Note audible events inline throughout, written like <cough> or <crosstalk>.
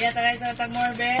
Biya tagay sa Tagmore, be.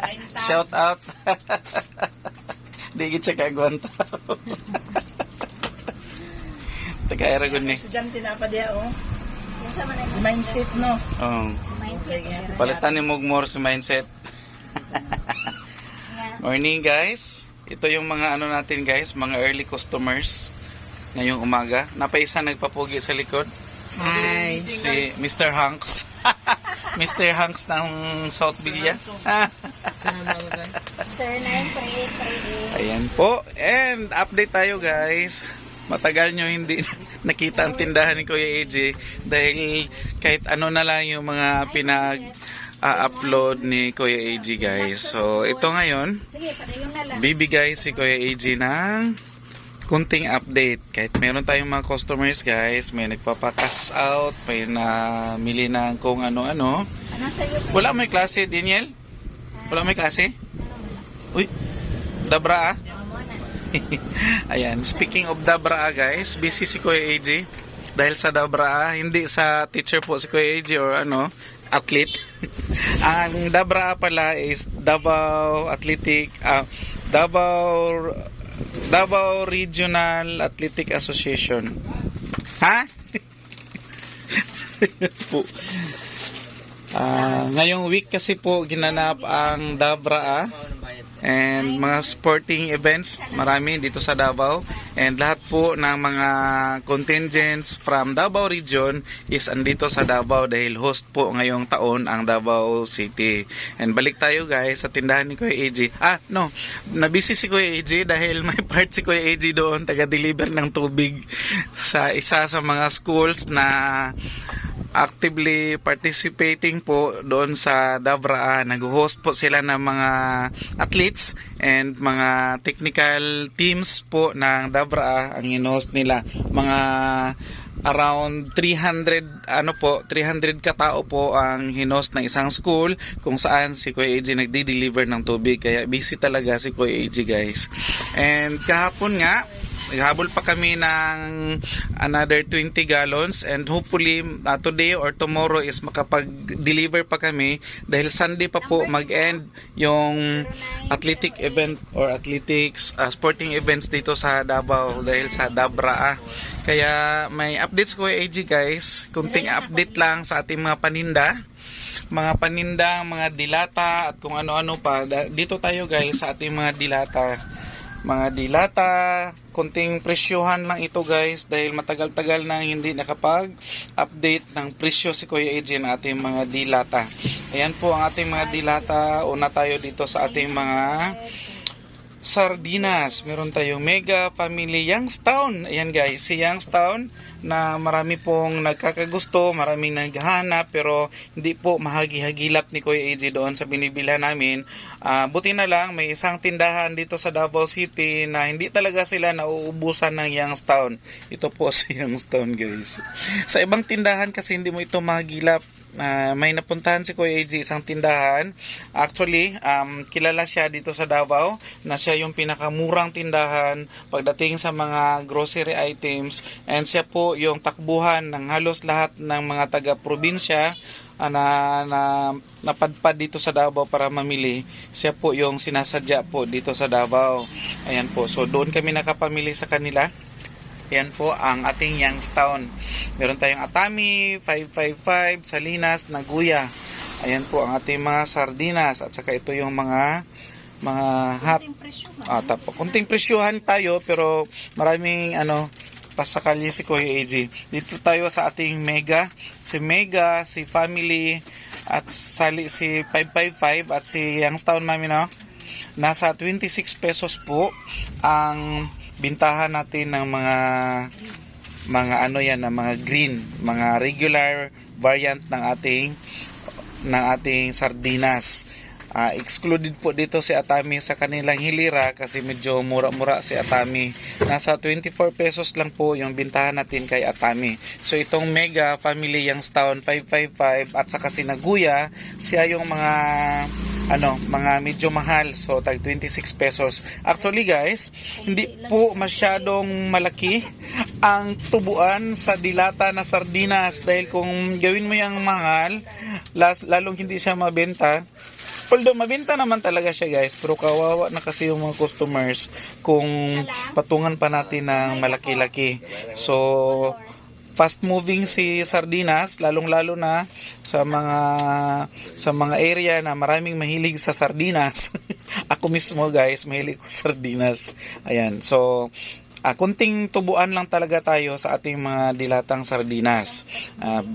Kain ta. Shout out. <laughs> Di gid siya kagwanta. <laughs> Taga Aragon ni. Estudyante na pa diya, oh. Mindset, no? Oh. mindset. Palitan ni Mugmore sa mindset. <laughs> Morning guys. Ito yung mga ano natin guys, mga early customers ngayong umaga. Napaisa nagpapugi sa likod. Hi. Si Mr. Hanks. Mr. Hanks ng South Villa. <laughs> Sir 93838. Ayan po. And update tayo guys. Matagal nyo hindi <laughs> nakita ang tindahan ni Kuya AJ dahil kahit ano na lang yung mga pinag upload ni Kuya AJ guys. So ito ngayon, bibigay si Kuya AJ ng kunting update. Kahit meron tayong mga customers guys, may nagpapakas out, may namili ng kung ano-ano. Ano? Wala may klase, Daniel? Wala may klase? Uy, dabra ah. <laughs> Ayan, speaking of Dabra guys, busy si Kuya AJ. Dahil sa Dabra, hindi sa teacher po si Kuya AJ or ano, athlete. <laughs> Ang Dabra pala is Davao Athletic, ah, Davao Davao Regional Athletic Association. Ha? <laughs> Ah, ngayong week kasi po ginanap ang Dabra ah. and mga sporting events marami dito sa Davao. And lahat po ng mga contingents from Davao region is andito sa Davao dahil host po ngayong taon ang Davao City. And balik tayo guys sa tindahan ni Kuya AJ ah no. Nabisi si Kuya AJ dahil may <laughs> part si Kuya AJ doon taga-deliver ng tubig sa isa sa mga schools na actively participating po doon sa Dabra. Nag-host po sila ng mga athletes and mga technical teams po ng Dabra ang in-host nila. Mga around 300 ano po 300 katao po ang hinost ng isang school kung saan si Kuya AJ nagdi-deliver ng tubig kaya busy talaga si Kuya AJ guys and kahapon nga Naghabol pa kami ng another 20 gallons and hopefully uh, today or tomorrow is makapag-deliver pa kami dahil Sunday pa po mag-end yung athletic event or athletics uh, sporting events dito sa Davao dahil sa Dabra. ah. Kaya may updates ko AG guys, kunting update lang sa ating mga paninda mga paninda, mga dilata at kung ano-ano pa. Dito tayo guys sa ating mga dilata mga dilata, konting presyohan lang ito guys dahil matagal-tagal na hindi nakapag-update ng presyo si Kuya AJ ng ating mga dilata. Ayan po ang ating mga dilata. Una tayo dito sa ating mga sardinas. Meron tayong Mega Family Youngstown. Ayan guys, si Youngstown na marami pong nagkakagusto, maraming naghahanap pero hindi po mahagi-hagilap ni Kuya AJ doon sa binibilhan namin. Ah, buti na lang may isang tindahan dito sa Davao City na hindi talaga sila nauubusan ng Youngstown. Ito po <laughs> si Youngstown guys. Sa ibang tindahan kasi hindi mo ito mahagilap Ah, may napuntahan si Kuya AJ isang tindahan. Actually, um, kilala siya dito sa Davao na siya yung pinakamurang tindahan pagdating sa mga grocery items and siya po yung takbuhan ng halos lahat ng mga taga-probinsya ah, na, na napadpad dito sa Davao para mamili. Siya po yung sinasadya po dito sa Davao. Ayan po. So doon kami nakapamili sa kanila. Yan po ang ating Youngstown. Meron tayong Atami, 555, Salinas, Naguya. Ayan po ang ating mga sardinas at saka ito yung mga mga hap. Ah, tap, kunting presyuhan tayo pero maraming ano pasakali si Kuya AJ. Dito tayo sa ating Mega. Si Mega, si Family at sali si 555 at si Youngstown Mami no. Nasa 26 pesos po ang bintahan natin ng mga mga ano yan, ng mga green, mga regular variant ng ating ng ating sardinas. Ah, excluded po dito si Atami sa kanilang hilira kasi medyo mura-mura si Atami. Nasa 24 pesos lang po yung bintahan natin kay Atami. So itong Mega Family Youngstown 555 at saka si Naguya, siya yung mga ano, mga medyo mahal. So, tag 26 pesos. Actually, guys, hindi po masyadong malaki ang tubuan sa dilata na sardinas dahil kung gawin mo yung mahal, las, lalong hindi siya mabenta. Although mabenta naman talaga siya guys, pero kawawa na kasi yung mga customers kung patungan pa natin ng malaki-laki. So, fast moving si sardinas lalong lalo na sa mga sa mga area na maraming mahilig sa sardinas. <laughs> Ako mismo guys mahilig ko sa sardinas. Ayan. So ah, kunting tubuan lang talaga tayo sa ating mga dilatang sardinas Ah,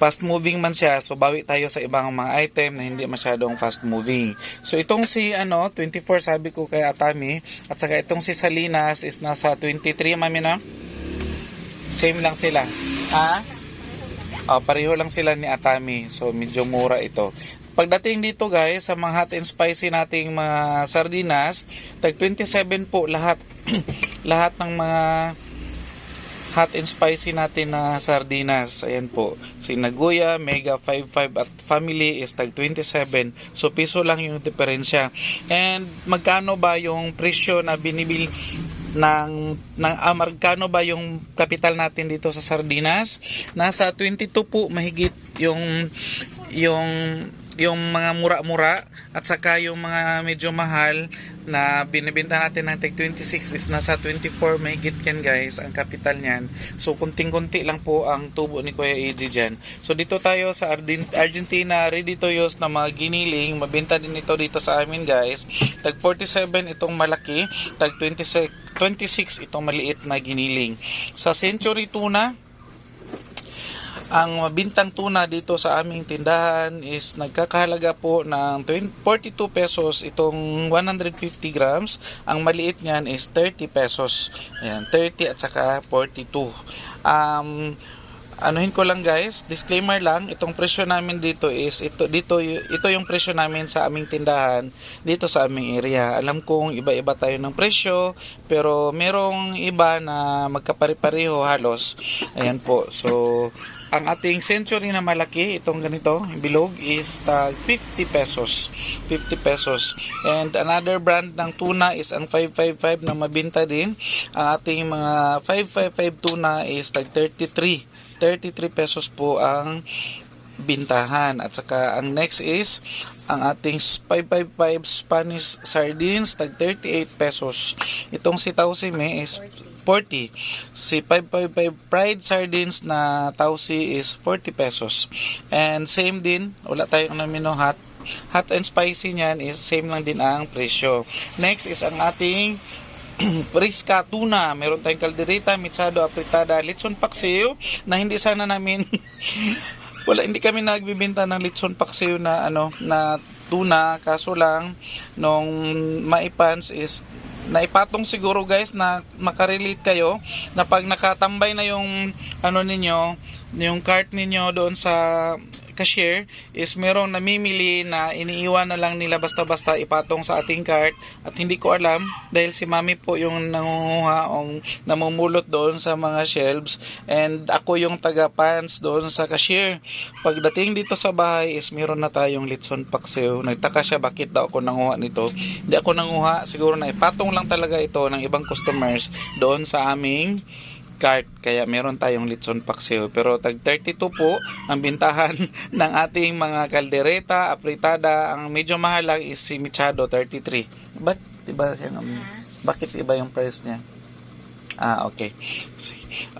fast moving man siya so bawi tayo sa ibang mga item na hindi masyadong fast moving so itong si ano 24 sabi ko kay Atami at saka itong si Salinas is nasa 23 mami na Same lang sila. Ha? Ah, pareho lang sila ni Atami. So, medyo mura ito. Pagdating dito guys, sa mga hot and spicy nating mga sardinas, tag 27 po lahat. <clears throat> lahat ng mga hot and spicy natin na sardinas. Ayan po. Si Nagoya, Mega 55 at Family is tag 27. So, piso lang yung diferensya. And magkano ba yung presyo na binibili ng, ng ah, magkano ba yung kapital natin dito sa sardinas? Nasa 22 po mahigit yung yung yung mga mura-mura at saka yung mga medyo mahal na binibenta natin ng tag 26 is nasa 24 mahigit yan guys ang kapital niyan. So kunting-kunti lang po ang tubo ni Kuya AJ dyan. So dito tayo sa Argentina. Ready to use na mga giniling. Mabenta din ito dito sa amin guys. Tag 47 itong malaki. Tag 26 26 itong maliit na giniling. Sa Century Tuna ang bintang tuna dito sa aming tindahan is nagkakahalaga po ng 20 42 pesos itong 150 grams. Ang maliit niyan is 30 pesos. Ayan, 30 at saka 42. Um, anuhin ko lang guys, disclaimer lang, itong presyo namin dito is ito dito ito yung presyo namin sa aming tindahan dito sa aming area. Alam kong iba-iba tayo ng presyo, pero merong iba na magkapare-pareho halos. Ayan po. So ang ating century na malaki, itong ganito, yung bilog, is tag 50 pesos. 50 pesos. And another brand ng tuna is ang 555 na mabinta din. Ang ating mga 555 tuna is tag 33. 33 pesos po ang bintahan. At saka ang next is ang ating 555 Spanish sardines tag 38 pesos. Itong si Tausime is 40. Si 555 fried sardines na tausi is 40 pesos. And same din, wala tayong namino hot. Hot and spicy niyan is same lang din ang presyo. Next is ang ating <clears throat> Priska tuna, meron tayong kaldereta, mitsado, apritada, litson paksiw na hindi sana namin <laughs> wala hindi kami nagbibenta ng litson paksiw na ano na tuna. Kaso lang nung maipans is naipatong siguro guys na makarelate kayo na pag nakatambay na yung ano ninyo yung cart ninyo doon sa cashier is merong namimili na iniiwan na lang nila basta-basta ipatong sa ating cart. At hindi ko alam dahil si mami po yung nangunguha o namumulot doon sa mga shelves. And ako yung taga-pants doon sa cashier. Pagdating dito sa bahay is meron na tayong litson paksiw nagtaka siya bakit daw ako nanguha nito? Hindi ako nanguha siguro na ipatong lang talaga ito ng ibang customers doon sa aming cart kaya meron tayong litson paksiw. Pero tag 32 po ang bintahan <laughs> ng ating mga kaldereta apritada. Ang medyo mahal lang is si Michado 33 bakit iba siya ng bakit iba yung price niya Ah, okay.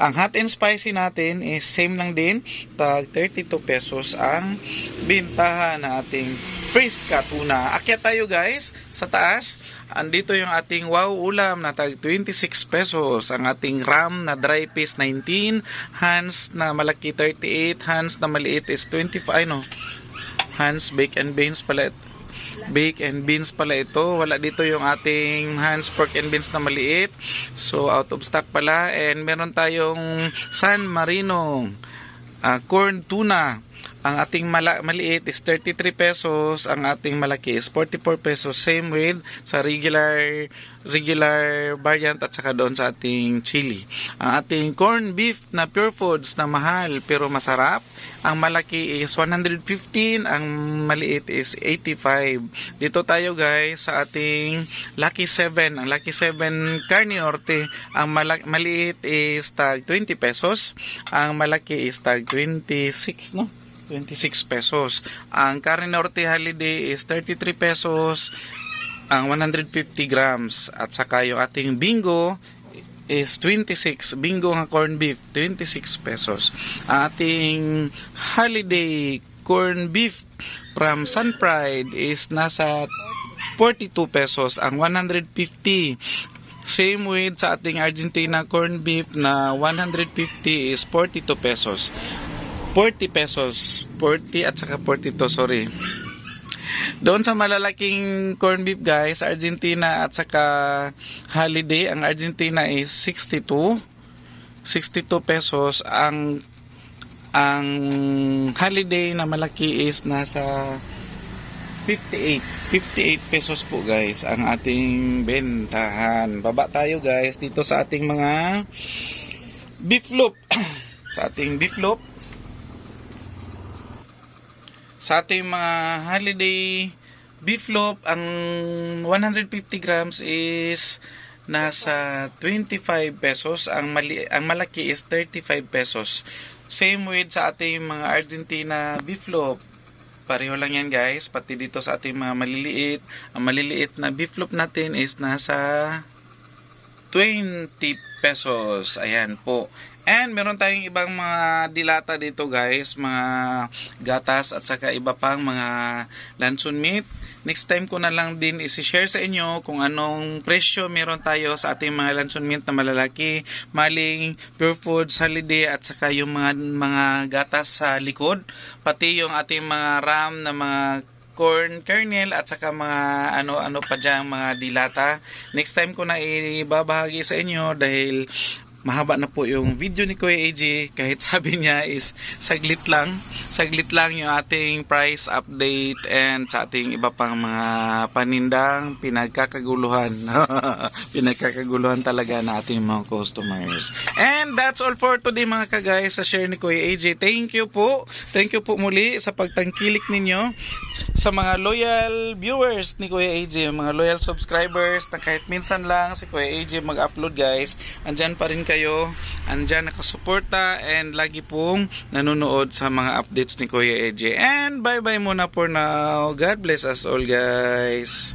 Ang hot and spicy natin is same lang din. Tag 32 pesos ang bintahan ng ating Friska tuna. Akyat tayo guys sa taas. Andito yung ating wow ulam na tag 26 pesos. Ang ating ram na dry piece 19. Hans na malaki 38. Hans na maliit is 25. Ano? Hans bake and beans pala bake and beans pala ito. Wala dito yung ating Hans pork and beans na maliit. So out of stock pala and meron tayong San Marino ah, corn tuna ang ating mala- maliit is 33 pesos, ang ating malaki is 44 pesos. Same with sa regular regular variant at saka doon sa ating chili. Ang ating corn beef na pure foods na mahal pero masarap, ang malaki is 115, ang maliit is 85. Dito tayo guys sa ating Lucky 7. Ang Lucky 7 Carne Norte, ang mala- maliit is tag 20 pesos, ang malaki is tag 26, no? 26 pesos. Ang Carne Norte Holiday is 33 pesos. Ang 150 grams. At saka yung ating bingo is 26 bingo nga corn beef 26 pesos. Ang ating holiday corn beef from Sun Pride is nasa 42 pesos. Ang 150 Same with sa ating Argentina corn beef na 150 is 42 pesos. 40 pesos. 40 at saka 42, sorry. Doon sa malalaking corn beef guys, Argentina at saka holiday, ang Argentina is 62. 62 pesos. Ang ang holiday na malaki is nasa 58. 58 pesos po guys ang ating bentahan. Baba tayo guys dito sa ating mga beef loop. <coughs> sa ating beef loop. Sa ating mga holiday beef loaf, ang 150 grams is nasa 25 pesos. Ang, mali, ang malaki is 35 pesos. Same with sa ating mga Argentina beef loaf. Pareho lang yan guys. Pati dito sa ating mga maliliit. Ang maliliit na beef loaf natin is nasa 20 pesos. Ayan po. And meron tayong ibang mga dilata dito guys, mga gatas at saka iba pang mga lanson meat. Next time ko na lang din isi-share sa inyo kung anong presyo meron tayo sa ating mga lanson meat na malalaki, maling, pure foods, holiday at saka yung mga mga gatas sa likod, pati yung ating mga ram na mga corn kernel at saka mga ano-ano pa dyan mga dilata. Next time ko na ibabahagi sa inyo dahil mahaba na po yung video ni Kuya AJ kahit sabi niya is saglit lang. Saglit lang yung ating price update and sa ating iba pang mga panindang pinagkakaguluhan. <laughs> Pinagkakaguluhan talaga na ating mga customers. And that's all for today mga kagay sa share ni Kuya AJ thank you po. Thank you po muli sa pagtangkilik ninyo sa mga loyal viewers ni Kuya AJ mga loyal subscribers na kahit minsan lang si Kuya AJ mag-upload guys. Andyan pa rin kayo, andyan nakasuporta and lagi pong nanonood sa mga updates ni Kuya AJ. And bye bye muna for now. God bless us all guys.